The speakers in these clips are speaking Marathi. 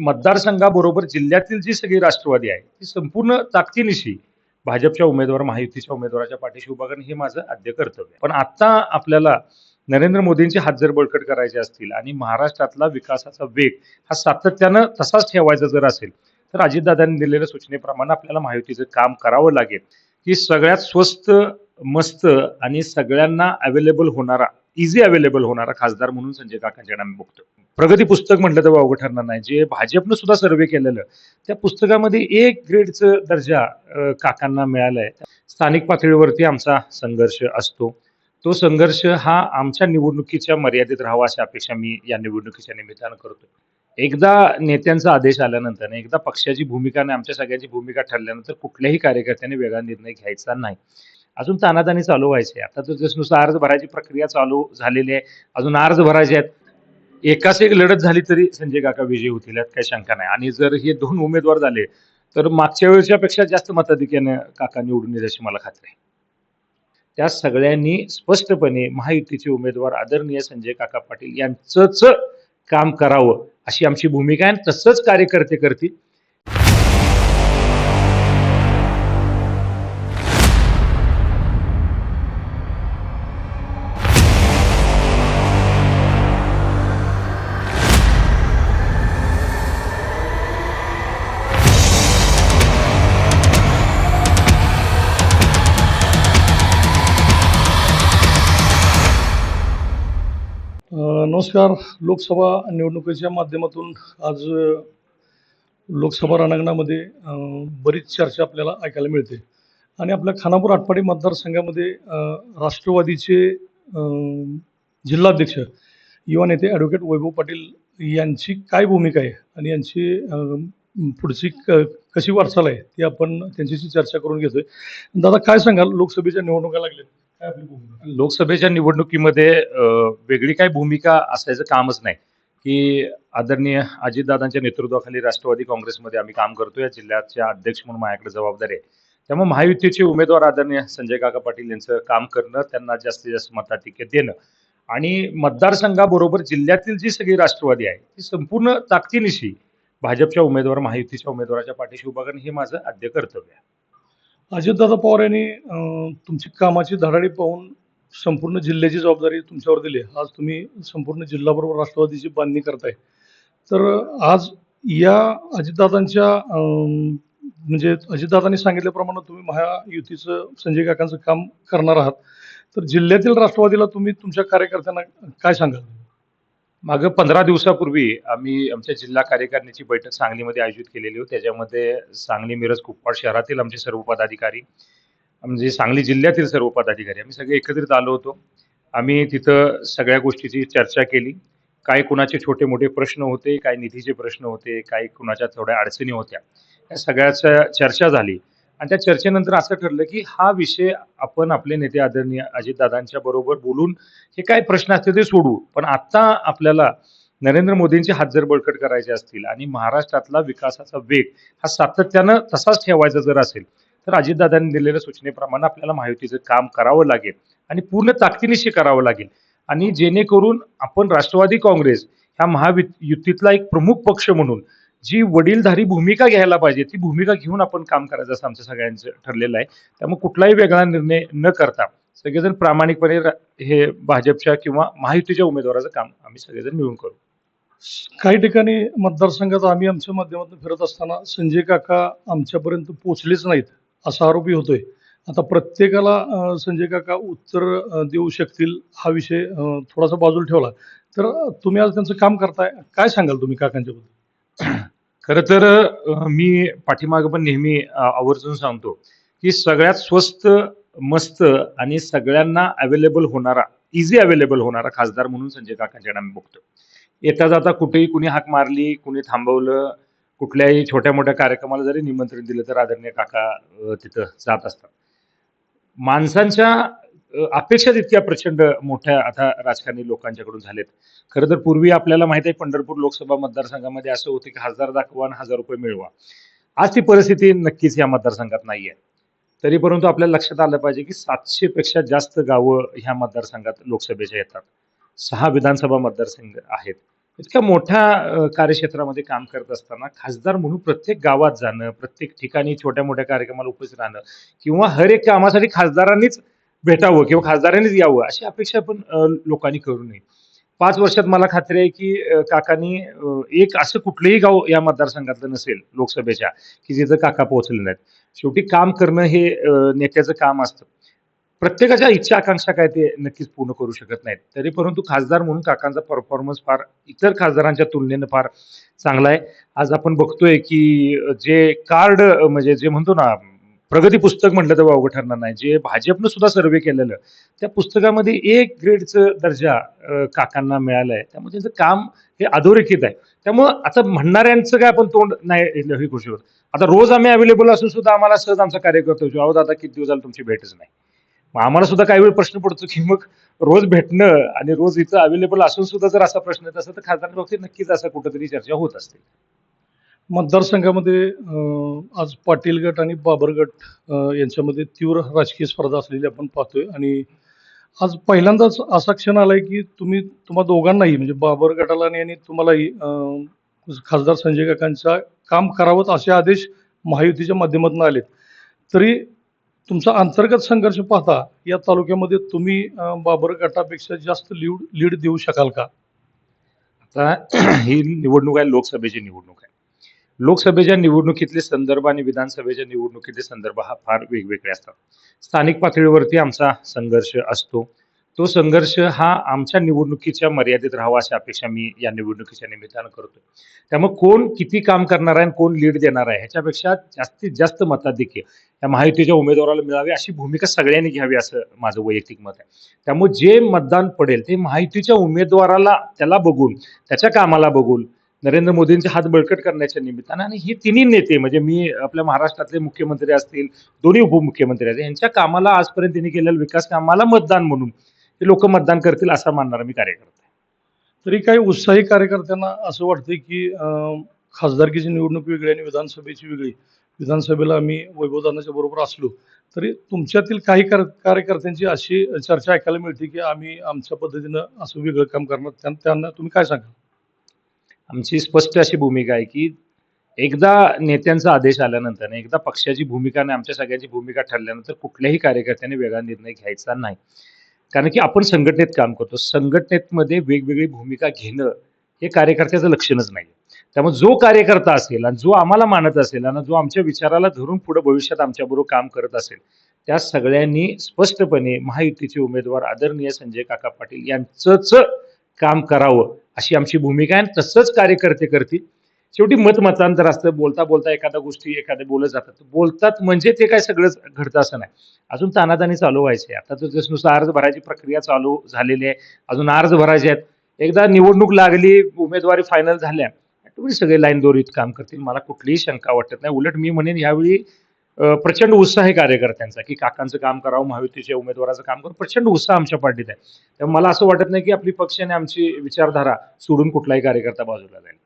मतदारसंघाबरोबर जिल्ह्यातील जी सगळी राष्ट्रवादी आहे ती संपूर्ण ताकदीनिशी भाजपच्या उमेदवार महायुतीच्या उमेदवाराच्या पाठीशी उभा करणं हे माझं आद्य कर्तव्य पण आता आपल्याला नरेंद्र मोदींचे हात जर बळकट करायचे असतील आणि महाराष्ट्रातला विकासाचा वेग हा सातत्यानं तसाच ठेवायचा जर असेल तर अजितदादांनी दिलेल्या सूचनेप्रमाणे आपल्याला महायुतीचं काम करावं लागेल. की सगळ्यात स्वस्त मस्त आणि सगळ्यांना अवेलेबल होणारा इझी अवेलेबल होणारा खासदार म्हणून संजय काकांच्याकडे आम्ही बघतो प्रगती पुस्तक म्हटलं तर अवघड ठरणार नाही. जे भाजपनं सुद्धा सर्वे केलेलं त्या पुस्तकामध्ये एक ग्रेडचं दर्जा काकांना मिळालाय. स्थानिक पातळीवरती आमचा संघर्ष असतो. तो संघर्ष हा आमच्या निवडणुकीच्या मर्यादित राहावा अशी अपेक्षा मी या निवडणुकीच्या निमित्तानं करतो एकदा नेत्यांचा आदेश आल्यानंतर एकदा पक्षाची भूमिका आणि आमच्या सगळ्यांची भूमिका ठरल्यानंतर कुठल्याही कार्यकर्त्याने वेगळा निर्णय घ्यायचा नाही. अजून तानातानी चालू व्हायचे. आता तर जसं नुसतं अर्ज भरायची प्रक्रिया चालू झालेली आहे. अजून अर्ज भरायचे आहेत. एकाच एक लढत झाली तरी संजय काका विजयी होतील यात काही शंका नाही. आणि जर हे दोन उमेदवार झाले तर मागच्या वेळेच्या पेक्षा जास्त मताधिक्याने काका निवडून येईल अशी मला खात्री आहे. त्या सगळ्यांनी स्पष्टपणे महायुतीचे उमेदवार आदरणीय संजय काका पाटील यांचंच काम करावं अशी आमची भूमिका आहे आणि तसंच कार्यकर्ते करतील. नमस्कार. लोकसभा निवडणुकीच्या माध्यमातून आज लोकसभा रणांगणामध्ये बरीच चर्चा आपल्याला ऐकायला मिळते. आणि आपल्या खानापूर आटपाडी मतदारसंघामध्ये राष्ट्रवादीचे जिल्हाध्यक्ष युवा नेते ॲडव्होकेट वैभव पाटील यांची काय भूमिका आहे? आणि यांची पुढची क कशी वाटचाल आहे? ती आपण त्यांच्याशी चर्चा करून घेतोय. दादा काय सांगाल? लोकसभेच्या निवडणुका लागल्या लोकसभेच्या निवडणुकीमध्ये वेगळी काही भूमिका असायचं कामच नाही. की आदरणीय अजितदादांच्या नेतृत्वाखाली राष्ट्रवादी काँग्रेसमध्ये आम्ही काम करतो या जिल्ह्याच्या अध्यक्ष म्हणून माझ्याकडे जबाबदारी आहे. त्यामुळे महायुतीचे उमेदवार आदरणीय संजय काका पाटील यांचं काम करणं त्यांना जास्तीत जास्त मताधिक्य देणं. आणि मतदारसंघाबरोबर जिल्ह्यातील जी सगळी राष्ट्रवादी आहे ती संपूर्ण ताकदीनिशी भाजपच्या उमेदवार महायुतीच्या उमेदवाराच्या पाठीशी उभा करणं हे माझं आद्य कर्तव्य आहे. अजितदादा पवार यांनी तुमची कामाची धडाडी पाहून संपूर्ण जिल्ह्याची जबाबदारी तुमच्यावर दिली. आहे. आज तुम्ही संपूर्ण जिल्हाबरोबर राष्ट्रवादीची बांधणी करताय. तर आज या अजितदादांच्या म्हणजे अजितदादांनी सांगितल्याप्रमाणे तुम्ही महायुतीचं संजय काकांचं काम करणार आहात. तर जिल्ह्यातील राष्ट्रवादीला तुम्ही तुमच्या कार्यकर्त्यांना काय सांगाल? मागं पंधरा दिवसापूर्वी आम्ही आमच्या जिल्हा कार्यकारिणीची बैठक सांगलीमध्ये आयोजित केलेली होती. त्याच्यामध्ये सांगली मिरज कुप्पाड शहरातील आमचे सर्व पदाधिकारी म्हणजे सांगली जिल्ह्यातील सर्व पदाधिकारी आम्ही सगळे एकत्रित आलो होतो. आम्ही तिथं सगळ्या गोष्टीची चर्चा केली. काय कुणाचे छोटे मोठे प्रश्न होते काय निधीचे प्रश्न होते काय कुणाच्या थोड्या अडचणी होत्या या सगळ्याच्या चर्चा झाली. आणि त्या चर्चेनंतर असं ठरलं की हा विषय आपण आपले नेते आदरणीय अजितदादांच्या बरोबर बोलून हे काय प्रश्न असतील ते सोडू पण आता आपल्याला नरेंद्र मोदींचे हात जर बळकट करायचे असतील आणि महाराष्ट्रातला विकासाचा वेग हा सातत्यानं तसाच ठेवायचा जर असेल तर अजितदादांनी दिलेल्या सूचनेप्रमाणे आपल्याला माहितीचं काम करावं लागेल आणि पूर्ण ताकदीनिशी करावं लागेल. आणि जेणेकरून आपण राष्ट्रवादी काँग्रेस ह्या महायुतीतला एक प्रमुख पक्ष म्हणून जी वडीलधारी भूमिका घ्यायला पाहिजे ती भूमिका घेऊन आपण काम करायचं असं आमचं सगळ्यांचं ठरलेलं आहे. त्यामुळे कुठलाही वेगळा निर्णय न करता सगळेजण प्रामाणिकपणे हे भाजपच्या किंवा महायुतीच्या उमेदवाराचं काम आम्ही सगळेजण मिळून करू. काही ठिकाणी मतदारसंघात आम्ही आमच्या माध्यमातून फिरत असताना संजय काका आमच्यापर्यंत पोहोचलेच नाहीत असा आरोपही होतोय. आता प्रत्येकाला संजय काका उत्तर देऊ शकतील हा विषय थोडासा बाजूला ठेवला. तर तुम्ही आज त्यांचं काम करताय काय सांगाल तुम्ही काकांच्याबद्दल? खरं तर मी पाठीमागं पण नेहमी आवर्जून सांगतो की सगळ्यात स्वस्त मस्त आणि सगळ्यांना अवेलेबल होणारा इझी अवेलेबल होणारा खासदार म्हणून संजय काकांच्याकडे आम्ही बघतो. येता जाता कुठेही कुणी हाक मारली कुणी थांबवलं कुठल्याही छोट्या मोठ्या कार्यक्रमाला जरी निमंत्रण दिलं तर आदरणीय काका तिथं जात असतात. माणसांच्या अपेक्षा तितक्या प्रचंड मोठ्या आता राजकारणी लोकांच्याकडून झालेत. खरं तर पूर्वी आपल्याला माहिती आहे पंढरपूर लोकसभा मतदारसंघामध्ये असं होतं की हजार दाखवा आणि हजार रुपये मिळवा. आज ती परिस्थिती नक्कीच या मतदारसंघात नाही आहे तरी परंतु आपल्याला लक्षात आलं पाहिजे की सातशे पेक्षा जास्त गावं ह्या मतदारसंघात लोकसभेच्या येतात. सहा विधानसभा मतदारसंघ आहेत. इतक्या मोठ्या कार्यक्षेत्रामध्ये काम करत असताना खासदार म्हणून प्रत्येक गावात जाणं, प्रत्येक ठिकाणी छोट्या-मोठ्या कार्यक्रमाला उपस्थित राहणं किंवा हर एक कामासाठी खासदारांनीच भेटावं किंवा खासदारांनीच यावं अशी अपेक्षा पण लोकांनी करू नये. पाच वर्षात मला खात्री आहे की काकांनी एक असं कुठलंही गाव या मतदारसंघातलं नसेल लोकसभेच्या, की जिथं काका पोहोचले नाहीत. शेवटी काम करणं हे नेत्याचं काम असतं. प्रत्येकाच्या इच्छा आकांक्षा काय ते नक्कीच पूर्ण करू शकत नाहीत. तरी परंतु खासदार म्हणून काकांचा परफॉर्मन्स फार इतर खासदारांच्या तुलनेनं फार चांगला आहे. आज आपण बघतोय की जे कार्ड म्हणजे जे म्हणतो ना प्रगती पुस्तक म्हटलं तर वावगं ठरणार नाही. जे भाजपनं सुद्धा सर्वे केलेलं, त्या पुस्तकामध्ये एक ग्रेडचं दर्जा काकांना मिळालं आहे त्यामुळे त्यांचं काम हे अधोरेखित आहे. त्यामुळं आता म्हणणाऱ्यांचं काय आपण तोंड नाही हे करू आता रोज आम्ही अवेलेबल असून सुद्धा आम्हाला सहज आमचा कार्यकर्ता विचारतो, "अहो दादा किती दिवस झाले तुमची भेटच नाही." मग आम्हाला सुद्धा काही वेळ प्रश्न पडतो की मग रोज भेटणं आणि रोज इथं अवेलेबल असून सुद्धा जर असा प्रश्न येत असेल तर खासदारांच्या बाबतीत नक्कीच असं कुठंतरी चर्चा होत असते. मतदारसंघामध्ये आज पाटील गट आणि बाबर गट यांच्यामध्ये तीव्र राजकीय स्पर्धा असलेली आपण पाहतोय आणि आज पहिल्यांदाच असा क्षण आलाय की तुम्ही तुम्हा दोघांनाही म्हणजे बाबर गटाला आणि तुम्हालाही खासदार संजय काकांचा काम करावं असे आदेश महायुतीच्या माध्यमातून आलेत. तरी तुमचा अंतर्गत संघर्ष पाहता या तालुक्यामध्ये तुम्ही बाबर गटापेक्षा जास्त लीड लीड देऊ शकाल का? आता ही निवडणूक आहे लोकसभेची निवडणूक आहे. लोकसभेच्या निवडणुकीतले संदर्भ आणि विधानसभेच्या निवडणुकीतले संदर्भ हा फार वेगवेगळे असतात. स्थानिक पातळीवरती आमचा संघर्ष असतो. तो संघर्ष हा आमच्या निवडणुकीच्या मर्यादित राहावा अशी अपेक्षा मी या निवडणुकीच्या निमित्तानं करतो त्यामुळे कोण किती काम करणार आहे आणि कोण लीड देणार आहे ह्याच्यापेक्षा जास्तीत जास्त मताधिक्य या महायुतीच्या उमेदवाराला मिळावी अशी भूमिका सगळ्यांनी घ्यावी असं माझं वैयक्तिक मत आहे. त्यामुळे जे मतदान पडेल ते महायुतीच्या उमेदवाराला त्याला बघून, त्याच्या कामाला बघून नरेंद्र मोदींचे हात बळकट करण्याच्या निमित्तानं आणि हे तिन्ही नेते म्हणजे मी आपल्या महाराष्ट्रातले मुख्यमंत्री असतील, दोन्ही उपमुख्यमंत्री असतील यांच्या कामाला आजपर्यंत त्यांनी केलेल्या विकास कामाला मतदान म्हणून ते लोक मतदान करतील असा मानणारा मी कार्यकर्ता आहे. तरी काही उत्साही कार्यकर्त्यांना असं वाटतंय की खासदारकीची निवडणूक वेगळी आणि विधानसभेची वेगळी. विधानसभेला आम्ही वैभवदानाच्या बरोबर असलो तरी तुमच्यातील काही कार कार्यकर्त्यांची अशी चर्चा ऐकायला मिळते की आम्ही आमच्या पद्धतीनं असं वेगळं काम करणार त्यां त्यांना तुम्ही काय सांगाल? आमची स्पष्ट अशी भूमिका आहे की एकदा नेत्यांचा आदेश आल्यानंतर आणि एकदा पक्षाची भूमिका आणि आमच्या सगळ्यांची भूमिका ठरल्यानंतर कुठल्याही कार्यकर्त्याने वेगळा निर्णय घ्यायचा नाही. कारण की आपण संघटनेत काम करतो. संघटनेमध्ये वेगवेगळी भूमिका घेणं हे कार्यकर्त्याचं लक्षणच नाही. त्यामुळे जो कार्यकर्ता असेल आणि जो आम्हाला मानत असेल आणि जो आमच्या विचाराला धरून पुढे भविष्यात आमच्याबरोबर काम करत असेल, त्या सगळ्यांनी स्पष्टपणे महायुतीचे उमेदवार आदरणीय संजय काका पाटील यांचंच काम करावं अशी आमची भूमिका आहे आणि तसंच कार्यकर्ते करतील. शेवटी मत-मतांतर असतं. बोलता-बोलता एखाद्या गोष्टी एखाद्या बोलत जातात. बोलतात म्हणजे ते काय सगळंच घडतं असं नाही. अजून ताणाताणी चालू व्हायचे आहे. आता तर जस्ट नुसतं अर्ज भरायची प्रक्रिया चालू झालेली आहे. अजून अर्ज भरायचे आहेत. एकदा निवडणूक लागली, उमेदवारी फायनल झाल्या, तुम्ही सगळे लाईन दोरीत काम करतील. मला कुठलीही शंका वाटत नाही. उलट मी म्हणेन यावेळी प्रचंड उत्साह आहे कार्यकर्त्यांचा की काकांचं काम करावं, महायुतीच्या उमेदवाराचं काम करावं. प्रचंड उत्साह आमच्या पार्टीत आहे. त्यामुळे मला असं वाटत नाही की आपली पक्षाने आणि आमची विचारधारा सोडून कुठलाही कार्यकर्ता बाजूला जाईल.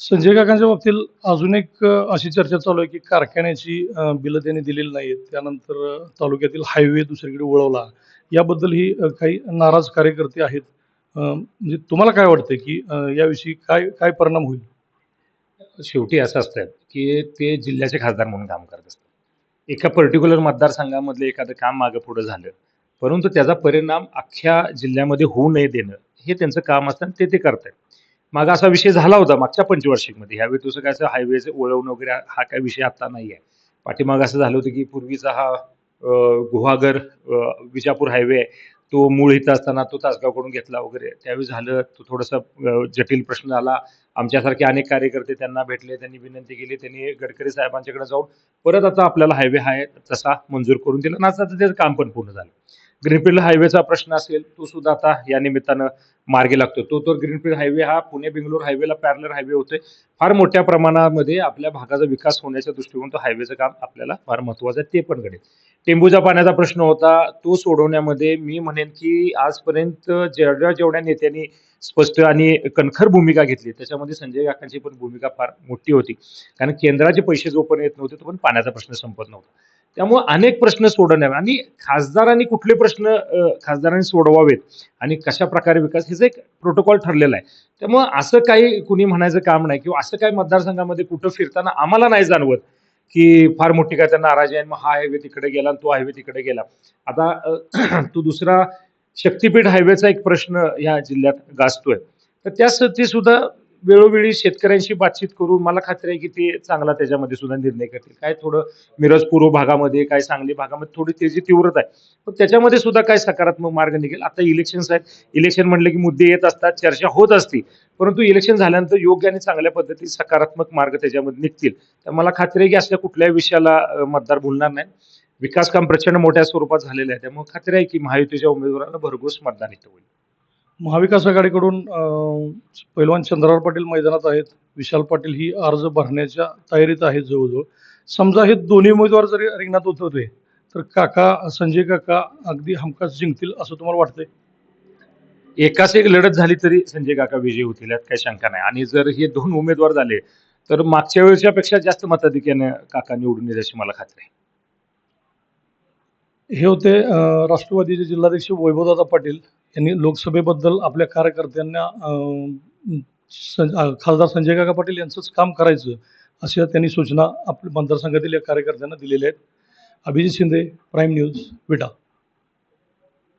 संजय काकांच्या बाबतीत अजून एक अशी चर्चा चालू आहे की कारखान्याची बिलं त्यांनी दिलेली नाहीत. त्यानंतर तालुक्यातील हायवे दुसरीकडे वळवला. याबद्दलही ही काही नाराज कार्यकर्ते आहेत. म्हणजे तुम्हाला काय वाटतं की याविषयी काय काय परिणाम होईल? शेवटी असं असतं की ते जिल्ह्याचे खासदार म्हणून काम करत असतात. एका पर्टिक्युलर मतदारसंघामधलं एखादं काम मागं पुढं झालं, परंतु त्याचा परिणाम अख्ख्या जिल्ह्यामध्ये होऊ नये देणं, हे त्यांचं काम असतं आणि ते ते करतात मागे असा विषय झाला होता मागच्या पंचवार्षिकमध्ये. ह्यावेळी तसं काय असं हायवेचं वळवणं वगैरे हा काही विषय आता नाही आहे. पाठीमाग असं झालं होतं की पूर्वीचा हा गुहागर विजापूर हायवे आहे. तो मूळ इथं असताना तो तासगावकडून घेतला वगैरे. त्यावेळी झालं तो थोडासा जटिल प्रश्न झाला. आमच्यासारखे अनेक कार्यकर्ते त्यांना भेटले, त्यांनी विनंती केली. त्यांनी गडकरी साहेबांच्याकडे जाऊन परत आता आपल्याला हायवे आहे तसा मंजूर करून दिला आणि आता त्याचं काम पण पूर्ण झालं. ग्रीनफील्ड हायवेचा प्रश्न असेल, तो सुद्धा आता या निमित्तानं मार्गी लागतो. तो तर ग्रीनफील्ड हायवे हा पुणे-बेंगलोर हायवेला पॅरलर हायवे होतोय. फार मोठ्या प्रमाणामध्ये आपल्या भागाचा विकास होण्याच्या दृष्टिकोन तो हायवेचं काम आपल्याला फार महत्त्वाचं आहे. ते पण घडेल. टेंबूच्या पाण्याचा प्रश्न होता, तो सोडवण्यामध्ये मी म्हणेन की आजपर्यंत जेवढ्या-जेवढ्या नेत्यांनी स्पष्ट आणि कणखर भूमिका घेतली, त्याच्यामध्ये संजय काकांची पण भूमिका फार मोठी होती. कारण केंद्राचे पैसे जोपर्यंत येत नव्हते, तो पण पाण्याचा प्रश्न संपत नव्हता. त्यामुळे अनेक प्रश्न सोडवण्यावे आणि खासदारांनी कुठले प्रश्न खासदारांनी सोडवावेत आणि कशा प्रकारे विकास ह्याचा एक प्रोटोकॉल ठरलेला आहे त्यामुळे असं काही कुणी म्हणायचं काम नाही किंवा असं काही मतदारसंघामध्ये कुठं फिरताना आम्हाला नाही जाणवत की फार मोठी काय त्यांना नाराजी आहे मग हा हायवे तिकडे गेला आणि तो हायवे तिकडे गेला आता तो दुसरा शक्तीपीठ हायवेचा एक प्रश्न या जिल्ह्यात गाजतोय. तर त्यासाठी सुद्धा वेळोवेळी शेतकऱ्यांशी बातचीत करून मला खात्री आहे की ते चांगला त्याच्यामध्ये सुद्धा निर्णय करतील. काय थोडं मिरज पूर्व भागामध्ये काय सांगली भागामध्ये थोडी त्याची तीव्रता आहे. पण त्याच्यामध्ये सुद्धा काय सकारात्मक मार्ग निघेल? आता इलेक्शन्स आहेत इलेक्शन म्हणले की मुद्दे येत असतात चर्चा होत असती परंतु इलेक्शन झाल्यानंतर योग्य आणि चांगल्या पद्धतीत सकारात्मक मार्ग त्याच्यामध्ये निघतील. तर मला खात्री आहे की असल्या कुठल्याही विषयाला मतदार भुलणार नाही विकास काम प्रचंड मोठ्या स्वरूपात झालेलं आहे. त्यामुळे खात्री आहे की महायुतीच्या उमेदवारांना भरघोस मतदान इथं होईल. महाविकास आघाडीकडून पैलवान चंद्रराव पाटील मैदानात आहेत. विशाल पाटील ही अर्ज भरण्याच्या तयारीत आहेत जवळजवळ. समजा हे दोन्ही उमेदवार जरी रिंगणात उतरले तर काका संजय काका अगदी हमखास जिंकतील असं तुम्हाला वाटतंय? एकाच एक लढत झाली तरी संजय काका विजयी होतील यात काही शंका नाही. आणि जर हे दोन उमेदवार झाले तर मागच्या वेळेच्या पेक्षा जास्त मताधिक्याने काका निवडून येईल अशी मला खात्री आहे. हे होते राष्ट्रवादीचे जिल्हाध्यक्ष वैभवदादा पाटील यांनी लोकसभेबद्दल आपल्या कार्यकर्त्यांना सं- खासदार संजय काका पाटील यांचंच काम करायचं अशा त्यांनी सूचना आपल्या मतदारसंघातील या कार्यकर्त्यांना दिलेल्या आहेत. Abhijit Shinde prime news Vita